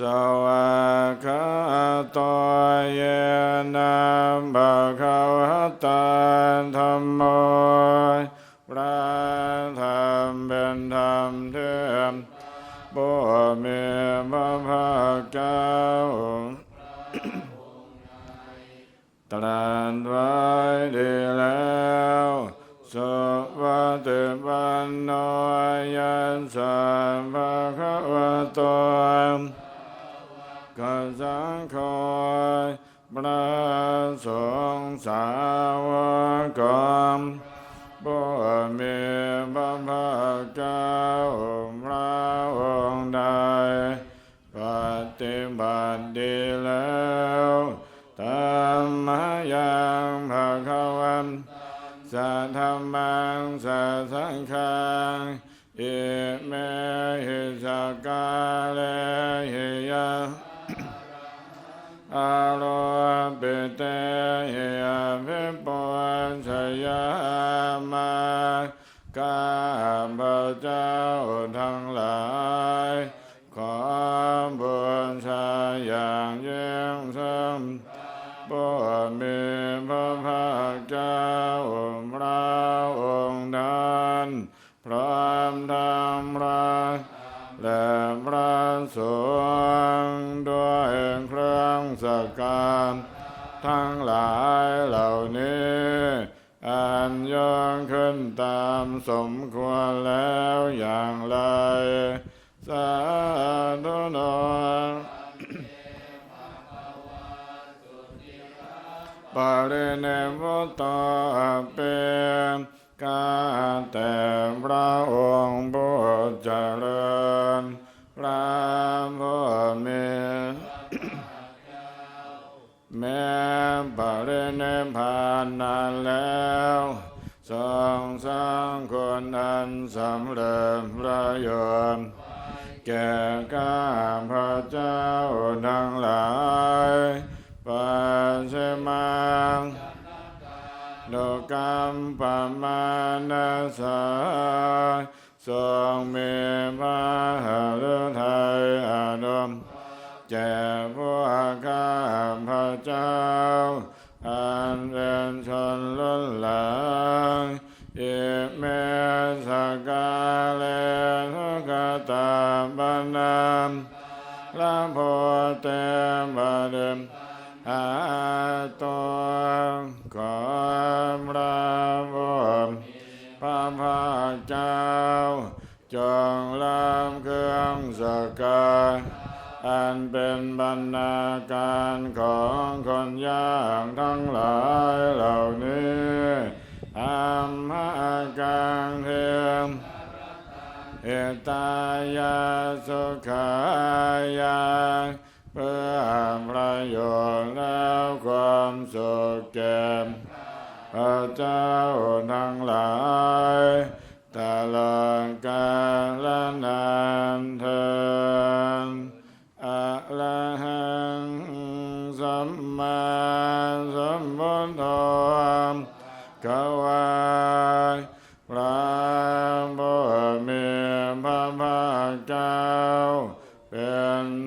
สวากขาโตเยนะภะคะวะตาธัมโมพระธรรมเป็นธรรมเทียมบ่มีพระภาคเจ้าตรัสไว้ดีแล้วสุวัติปันโนยัสสะภะคะวะโต กัจจังคอยพระสงฆ์สาวกมบ่มี ปิเตหิยาภิปุชยามาข้า อันยองขึ้นตามสมควรแล้วอย่างไร สาธุโนปริเนมุตตาเป็นกาแต่พระอง นนานแล้วทรงสร้างคนอันสำเร็จประโยชน์แก่ข้าพระเจ้าทั้งหลายปัจฉมังโลกรรมปมานาสาทรงมีพระหฤทัยอารมณ์แก่พวกข้าพระเจ้า อันเป็นชนล้นหลางอิเมสกาเลทุกตาบานามลาโพเตบาเดมอาตัวขอพระบรมพระภาเจ้าจงลำเครื่องสกา อันเป็นบรรณาการของคนยากทั้งหลายเหล่านี้อัมหากังเทมเอตายาสุขายาเพื่อประโยชน์แล้วความสุขแก่พระเจ้าทั้งหลายตลอดกาลนานเทอ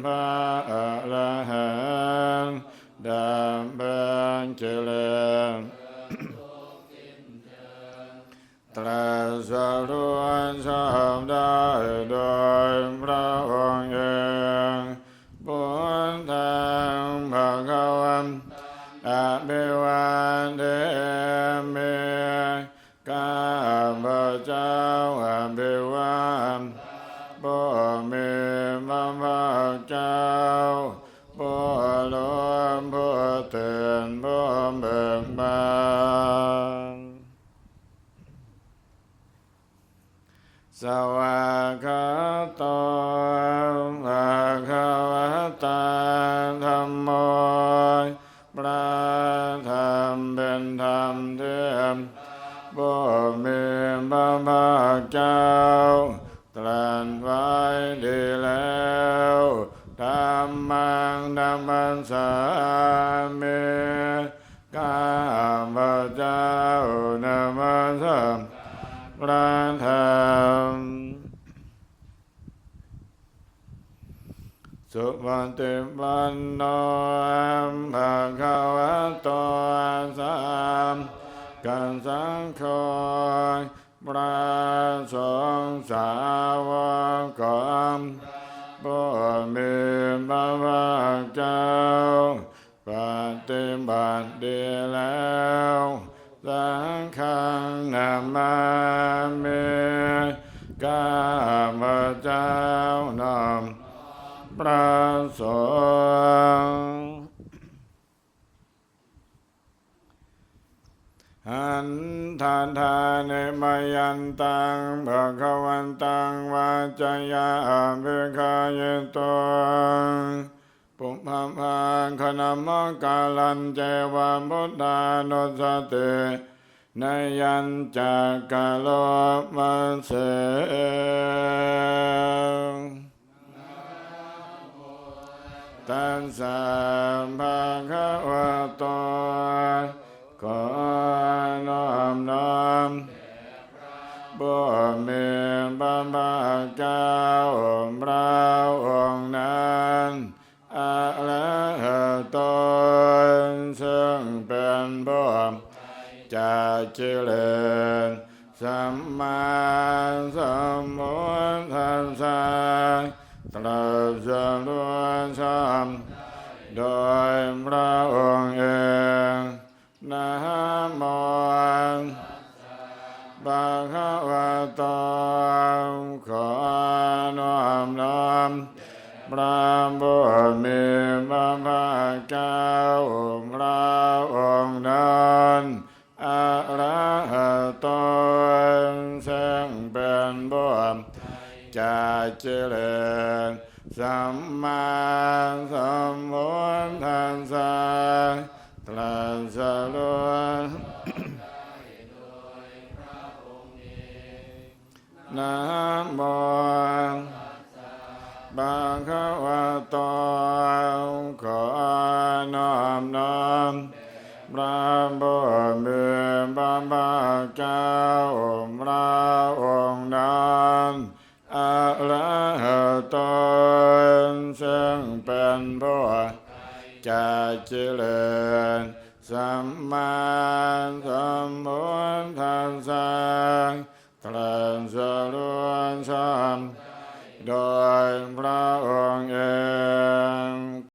พระอรหังดำเบิงเจริญตรัสรู้ชอบได้โดยพระองค์เองบุญทางภะควันอาเบ ส สังฆพระสงฆ์สาวกของพระมีพระภาคเจ้าปฏิบัติดีแล้วสังฆา ทานทานในมายันตังภะคะวันตังวาจายาเบคายโตปุพพาพังคณมกาลันเจวามุตตานุสตินยัญจากาโลมาเสตัสสะภะคะวะโตขอ มีพระภาคเจ้าพระองค์นั้นอะระหะโตซึ่งเป็นผู้จะเจริญสัมมาสัมพุทธัสสะตรัสรู้ชอบโดยพระองค์ ริญสัมมาสัมพุทธัสสะตรัสรู้นะโมบะคะวะโตขอน้อมน้อมพระบุตรมีพระภาเจ้าพระองค์นั้น เป็นผู้จะเจริญสัมมาสัมพุทธัสสะตรัสรู้ชอบโดยพระองค์เอง